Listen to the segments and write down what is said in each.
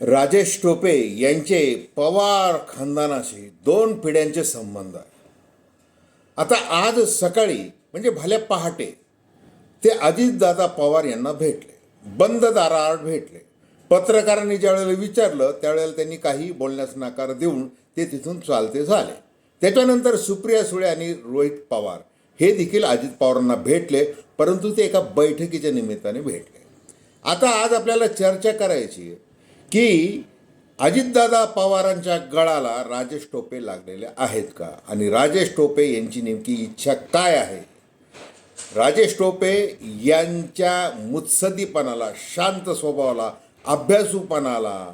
राजेश टोपे यांचे पवार खानदानाशी दोन पिढ्यांचे संबंध आहे. आता आज सकाळी म्हणजे भल्या पहाटे ते अजितदादा पवार यांना भेटले. बंद दाराआड भेटले. पत्रकारांनी ज्यावेळेला विचारलं त्यावेळेला त्यांनी काही बोलण्यास नकार देऊन ते तिथून चालते झाले. त्याच्यानंतर सुप्रिया सुळे आणि रोहित पवार हे देखील अजित पवारांना भेटले परंतु ते एका बैठकीच्या निमित्ताने भेटले. आता आज आपल्याला चर्चा करायची आहे. की अजितदादा पवारांच्या गळाला राजेश टोपे लागलेले आहेत का? आणि राजेश टोपे यांची नेमकी इच्छा काय आहे? राजेश टोपे यांच्या मुत्सदीपणाला शांत स्वभावाला अभ्यासूपणाला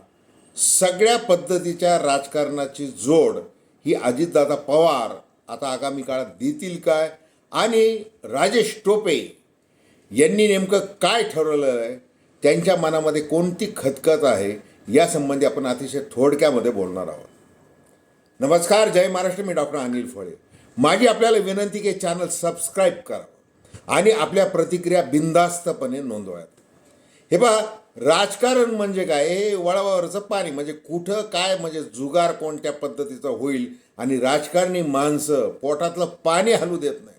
सगळ्या पद्धतीच्या राजकारणाची जोड ही अजितदादा पवार आता आगामी काळात देतील काय? आणि राजेश टोपे यांनी नेमकं काय ठरवलं आहे? त्यांच्या मनामध्ये कोणती खतखत आहे? यासंबंधी आपण अतिशय थोडक्यामध्ये बोलणार आहोत. नमस्कार जय महाराष्ट्र. मी डॉक्टर अनिल फळे. माझी आपल्याला विनंती की चॅनल सबस्क्राईब करा आणि आपल्या प्रतिक्रिया बिनधास्तपणे नोंदवाव्यात. हे पहा राजकारण म्हणजे काय? हे वळवावरचं पाणी. म्हणजे कुठं काय म्हणजे जुगार कोणत्या पद्धतीचा होईल? आणि राजकारणी माणसं पोटातलं पाणी हलू देत नाही.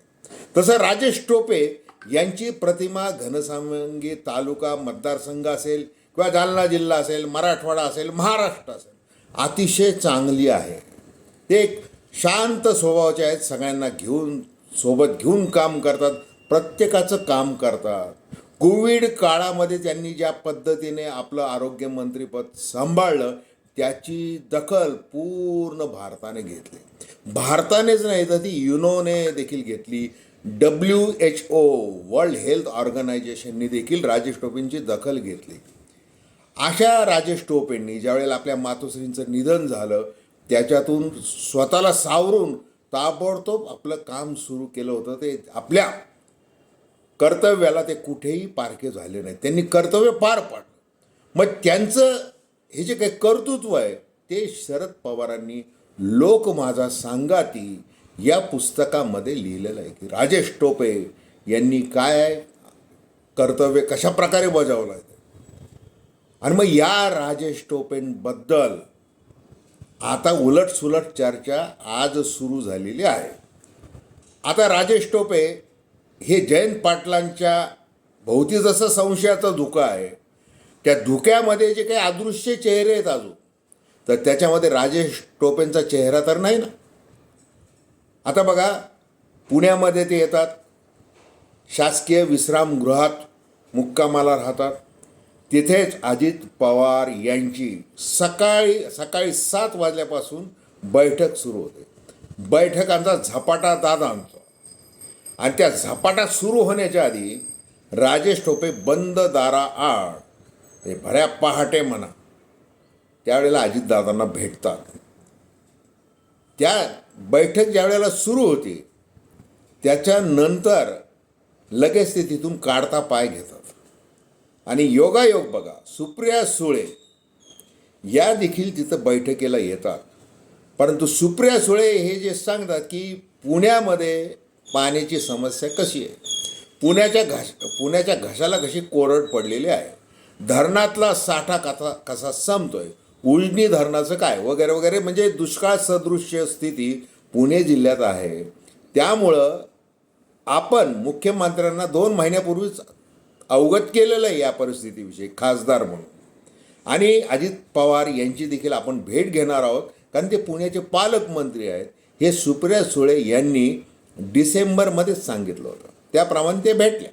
तसं राजेश टोपे यांची प्रतिमा घनसावंगी तालुका मतदारसंघ असेल किंवा जालना जिल्हा असेल मराठवाडा असेल महाराष्ट्र असेल अतिशय चांगली आहे. ते एक शांत स्वभावाचे आहेत सगळ्यांना घेऊन सोबत घेऊन काम करतात प्रत्येकाचं काम करतात. कोविड काळामध्ये त्यांनी ज्या पद्धतीने आपलं आरोग्यमंत्रीपद सांभाळलं त्याची दखल पूर्ण भारताने घेतली. भारतानेच नाही तर ती युनोने देखील घेतली. W H O world health ऑर्गनायझेशनने देखील राजेश टोपींची दखल घेतली. अशा राजेश टोपेंनी ज्यावेळेला आपल्या मातोश्रींचं निधन झालं त्याच्यातून स्वतःला सावरून ताबडतोब आपलं काम सुरू केलं होतं. ते आपल्या कर्तव्याला ते कुठेही पारखे झाले नाही त्यांनी कर्तव्य पार पाडलं. मग त्यांचं हे जे काही कर्तृत्व आहे ते शरद पवारांनी लोक माझा सांगाती या पुस्तकामध्ये लिहिलेलं आहे की राजेश टोपे यांनी काय कर्तव्य कशा प्रकारे बजावलं आहे? आणि मग या राजेश टोपेंबद्दल आता उलट सुलट चर्चा आज सुरू झालेली आहे. आता राजेश टोपे हे जयंत पाटलांच्या भोवती जसं संशयाचं धुकं आहे त्या धुक्यामध्ये जे काही अदृश्य चेहरे आहेत अजून तर त्याच्यामध्ये राजेश टोपेंचा चेहरा तर नाही ना? आता बघा पुण्यामध्ये ते येतात शासकीय विश्रामगृहात मुक्कामाला राहतात. तिथेच अजित पवार यांची सकाळी सकाळी सात वाजल्यापासून बैठक सुरू होते. बैठकांचा झपाटा दादा दादांचा आणि त्या झपाटा सुरू होण्याच्या आधी राजेश टोपे बंद दारा आड ते भऱ्या पहाटे म्हणा त्यावेळेला अजितदादांना भेटतात. त्या बैठक ज्यावेळेला सुरू होती त्याच्यानंतर लगेच ते तिथून काढता पाय घेतात. आणि योगायोग बघा सुप्रिया सुळे या देखील तिथं बैठकीला येतात. परंतु सुप्रिया सुळे हे जे सांगतात की पुण्यामध्ये पाण्याची समस्या कशी आहे? पुण्याच्या घास पुण्याच्या घशाला कशी कोरड पडलेली आहे? धरणातला साठा कसा कसा संपतोय? उजनी धरणाचं काय? वगैरे वगैरे म्हणजे दुष्काळ सदृश्य स्थिती पुणे जिल्ह्यात आहे. त्यामुळं आपण मुख्यमंत्र्यांना दोन महिन्यापूर्वीच अवगत केलेलं आहे या परिस्थितीविषयी खासदार म्हणून. आणि अजित पवार यांची देखील आपण भेट घेणार आहोत कारण ते पुण्याचे पालकमंत्री आहेत. हे सुप्रिया सुळे यांनी डिसेंबरमध्येच सांगितलं होतं. त्याप्रमाणे ते भेटले.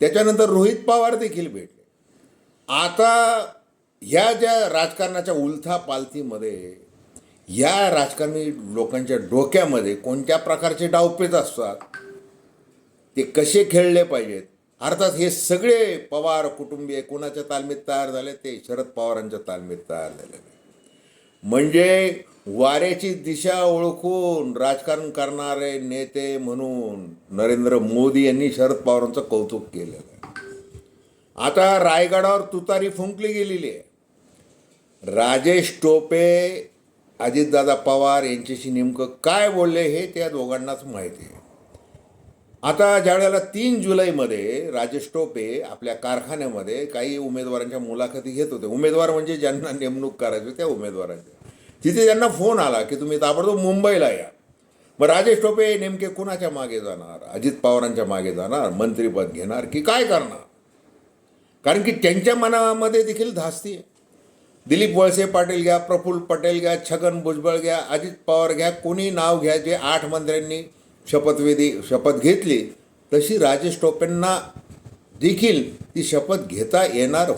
त्याच्यानंतर रोहित पवार देखील भेटले. आता ह्या ज्या राजकारणाच्या उलथा पालथीमध्ये या राजकारणी लोकांच्या डोक्यामध्ये कोणत्या प्रकारचे डावपेच असतात? ते कसे खेळले पाहिजेत? अर्थात हे सगळे पवार कुटुंबीय कोणाच्या तालमीत तयार झाले? ते शरद पवारांच्या तालमीत तयार झाले. म्हणजे वाऱ्याची दिशा ओळखून राजकारण करणारे नेते म्हणून नरेंद्र मोदी यांनी शरद पवारांचं कौतुक केलेलं आहे. आता रायगडावर तुतारी फुंकली गेलेली आहे. राजेश टोपे अजितदादा पवार यांच्याशी नेमकं काय बोलले हे त्या दोघांनाच माहिती आहे. आता ज्या वेळेला तीन जुलैमध्ये राजेश टोपे आपल्या कारखान्यामध्ये काही उमेदवारांच्या मुलाखती घेत होते उमेदवार म्हणजे ज्यांना नेमणूक करायची त्या उमेदवारांच्या तिथे त्यांना फोन आला की तुम्ही ताबडतोब मुंबईला या. मग राजेश टोपे नेमके कुणाच्या मागे जाणार? अजित पवारांच्या मागे जाणार? मंत्रीपद घेणार की काय करणार? कारण की त्यांच्या मनामध्ये देखील धास्ती आहे. दिलीप वळसे पाटील घ्या प्रफुल्ल पटेल घ्या छगन भुजबळ घ्या अजित पवार घ्या कोणी नाव घ्या जे आठ मंत्र्यांनी शपथविधी शपथ घेतली तशी राजेश टोपेंना देखील ती शपथ घेता येणार हो.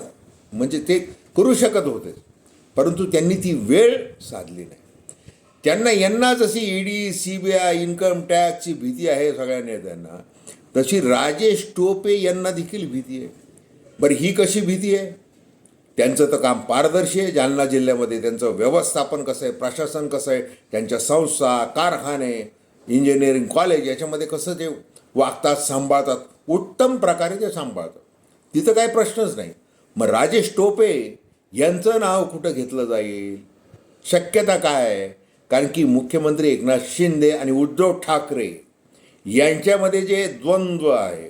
म्हणजे ते करू शकत होते. परंतु त्यांनी ती वेळ साधली नाही. त्यांना यांना जशी ED C B I income टॅक्सची भीती आहे सगळ्या नेत्यांना तशी राजेश टोपे यांना देखील भीती आहे. बरं ही कशी भीती आहे? त्यांचं तर काम पारदर्शी आहे. जालना जिल्ह्यामध्ये त्यांचं व्यवस्थापन कसं आहे? प्रशासन कसं आहे? त्यांच्या संस्था कारखाने इंजिनिअरिंग कॉलेज याच्यामध्ये कसं ते वागतात सांभाळतात उत्तम प्रकारे ते सांभाळतात. तिथं काही प्रश्नच नाही. मग राजेश टोपे यांचं नाव कुठं घेतलं जाईल? शक्यता काय आहे? कारण की मुख्यमंत्री एकनाथ शिंदे आणि उद्धव ठाकरे यांच्यामध्ये जे द्वंद्व आहे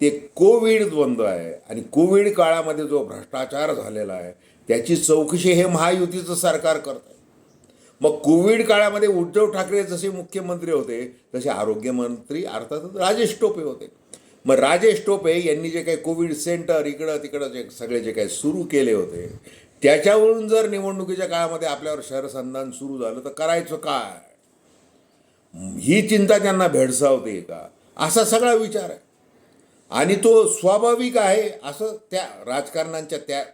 ते कोविड द्वंद्व आहे. आणि कोविड काळामध्ये जो भ्रष्टाचार झालेला आहे त्याची चौकशी हे महायुतीचं सरकार करतं मग कोविड काळामध्ये उद्धव ठाकरे जसे मुख्यमंत्री होते तसे आरोग्यमंत्री अर्थातच राजेश टोपे होते. मग राजेश टोपे यांनी जे काही कोविड सेंटर इकडं तिकडं जे सगळे जे काही सुरू केले होते त्याच्यावरून जर निवडणुकीच्या काळामध्ये आपल्यावर शहरसंधान सुरू झालं तर करायचं काय? ही चिंता त्यांना भेडसावते का? असा सगळा विचार आहे. आणि तो स्वाभाविक आहे असं त्या राजकारणांच्या त्या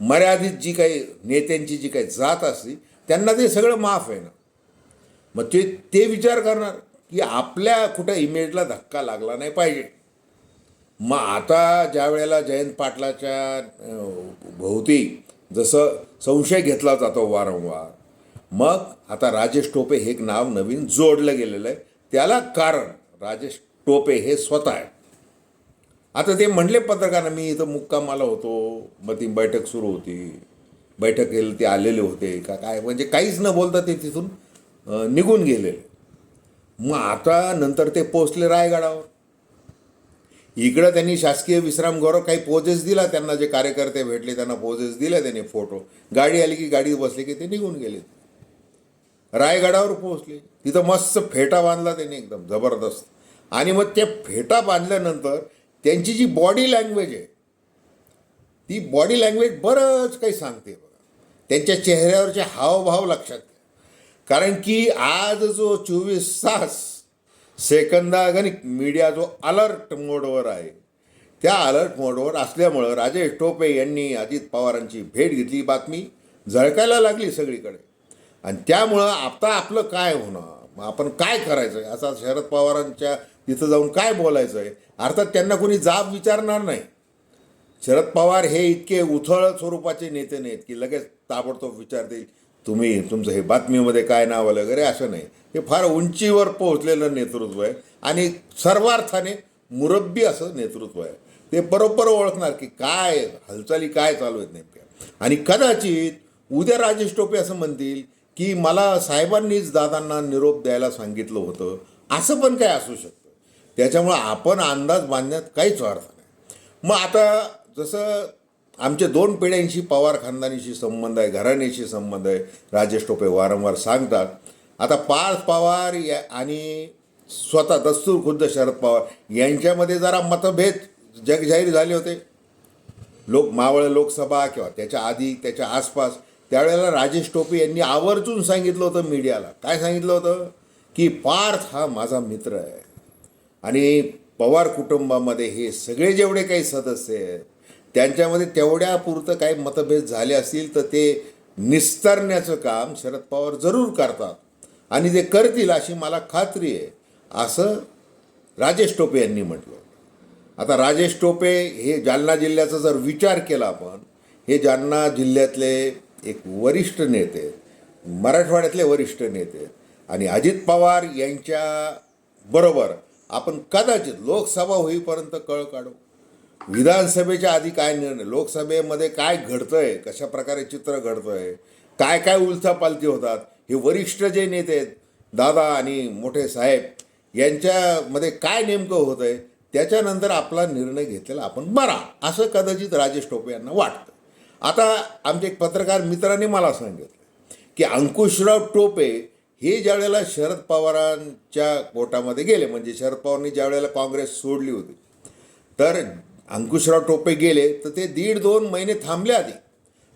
मर्यादित जी काही नेत्यांची जी काही जात असते त्यांना ते सगळं माफ आहे ना. मग ते ते विचार करणार की आपल्या कुठं इमेजला धक्का लागला नाही पाहिजे. मग आता ज्या वेळेला जयंत पाटलाच्या भोवती जसं संशय घेतला जातो वारंवार मग आता राजेश टोपे हे एक नाव नवीन जोडलं गेलेलं आहे. त्याला कारण राजेश टोपे हे स्वतः आहे. आता ते म्हणले पत्रकारांना मी इथं मुक्कामाला होतो मग ती बैठक सुरू होती. बैठकीला ते आलेले होते का काय? म्हणजे काहीच न बोलता ते तिथून निघून गेलेले. मग आता नंतर ते पोचले रायगडावर. इकडं त्यांनी शासकीय विश्रामगृह काही पोजेस दिला त्यांना जे कार्यकर्ते भेटले त्यांना पोजेस दिले त्यांनी फोटो गाडी आली की गाडी बसले की ते निघून गेले. रायगडावर पोहोचले. तिथं मस्त फेटा बांधला त्यांनी एकदम जबरदस्त. आणि मग त्या फेटा बांधल्यानंतर त्यांची जी बॉडी लँग्वेज आहे ती बॉडी लँग्वेज बरंच काही सांगते. त्यांच्या चेहऱ्यावरचे हावभाव लक्षात घ्या. कारण की आज जो चोवीस तास सेकंदागणिक मीडिया जो अलर्ट मोडवर आहे त्या अलर्ट मोडवर असल्यामुळं राजेश टोपे यांनी अजित पवारांची भेट घेतली बातमी झळकायला लागली सगळीकडे. आणि त्यामुळं आता आपलं काय होणार मग आपण काय करायचं आहे असा शरद पवारांच्या तिथं जाऊन काय बोलायचं आहे अर्थात त्यांना कोणी जाब विचारणार नाही. शरद पवार हे इतके उथळ स्वरूपाचे नेते नाहीत की लगेच ताबडतोब विचारतील तुम्ही तुमचं हे बातमीमध्ये काय नाव आलं वगैरे असं नाही. हे फार उंचीवर पोहोचलेलं नेतृत्व आहे आणि सर्वार्थाने मुरब्बी असं नेतृत्व आहे. ते बरोबर ओळखणार की काय हालचाली काय चालू आहेत नेमक्या. आणि कदाचित उद्या राजेश टोपे असं म्हणतील की मला साहेबांनीच दादांना निरोप द्यायला सांगितलं होतं. असं पण काय असू शकतं. त्याच्यामुळं आपण अंदाज बांधण्यात काहीच अर्थ नाही. मग आता जसं आमचे दोन पिढ्यांशी पवार खानदानीशी संबंध आहे घराण्याशी संबंध आहे. राजेश टोपे वारंवार सांगतात आता पार्थ पवार या आणि स्वतः दस्तूर खुद्द शरद पवार यांच्यामध्ये जरा मतभेद जगजाहीर झाले होते. लोक मावळ लोकसभा किंवा त्याच्या आधी त्याच्या आसपास त्यावेळेला राजेश टोपे यांनी आवर्जून सांगितलं होतं मीडियाला. काय सांगितलं होतं? की पार्थ हा माझा मित्र आहे. आणि पवार कुटुंबामध्ये हे सगळे जेवढे काही सदस्य आहेत त्यांच्यामध्ये तेवढ्यापुरतं काही मतभेद झाले असतील तर ते निस्तरण्याचं काम शरद पवार जरूर करतात. आणि ते करतील अशी मला खात्री आहे असं राजेश टोपे यांनी म्हटलं. आता राजेश टोपे हे जालना जिल्ह्याचा जर विचार केला आपण हे जालना जिल्ह्यातले एक वरिष्ठ नेते मराठवाड्यातले वरिष्ठ नेते आणि अजित पवार यांच्या बरोबर आपण कदाचित लोकसभा होईपर्यंत कळ काढू. विधानसभेच्या आधी काय निर्णय? लोकसभेमध्ये काय घडतंय? कशा प्रकारे चित्र घडतंय? काय काय उलथापालथी होतात? हे वरिष्ठ जे नेते आहेत दादा आणि मोठे साहेब यांच्यामध्ये काय नेमकं होत आहे त्याच्यानंतर आपला निर्णय घेतलेला आपण बरा असं कदाचित राजेश टोपे यांना वाटतं. आता आमचे एक पत्रकार मित्राने मला सांगितलं की अंकुशराव टोपे हे ज्यावेळेला शरद पवारांच्या कोटामध्ये गेले म्हणजे शरद पवारांनी ज्यावेळेला काँग्रेस सोडली होती तर अंकुशराव टोपे गेले तर ते दीड दोन महिने थांबले आधी.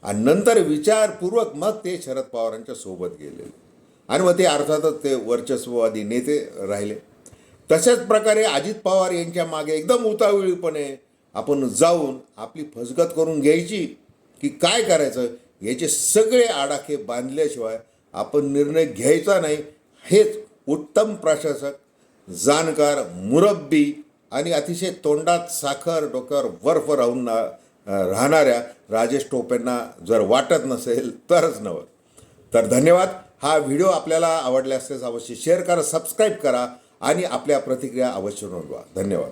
आणि नंतर विचारपूर्वक मग ते शरद पवारांच्या सोबत गेले. आणि मग ते अर्थातच ते वर्चस्ववादी नेते राहिले. तशाच प्रकारे अजित पवार यांच्या मागे एकदम उतावळीपणे आपण जाऊन आपली फसगत करून घ्यायची की काय करायचं याचे सगळे आडाखे बांधल्याशिवाय आपण निर्णय घ्यायचा नाही. हेच उत्तम प्रशासक जाणकार मुरब्बी आणि अतिशय तोंडात साखर डोक्यावर बर्फ राहून ना राहणाऱ्या राजेश टोपेंना जर वाटत नसेल तरच नवं तर धन्यवाद. हा व्हिडिओ आपल्याला आवडला असल्यास अवश्य शेअर करा सबस्क्राईब करा आणि आपल्या प्रतिक्रिया अवश्य नोंदवा. धन्यवाद.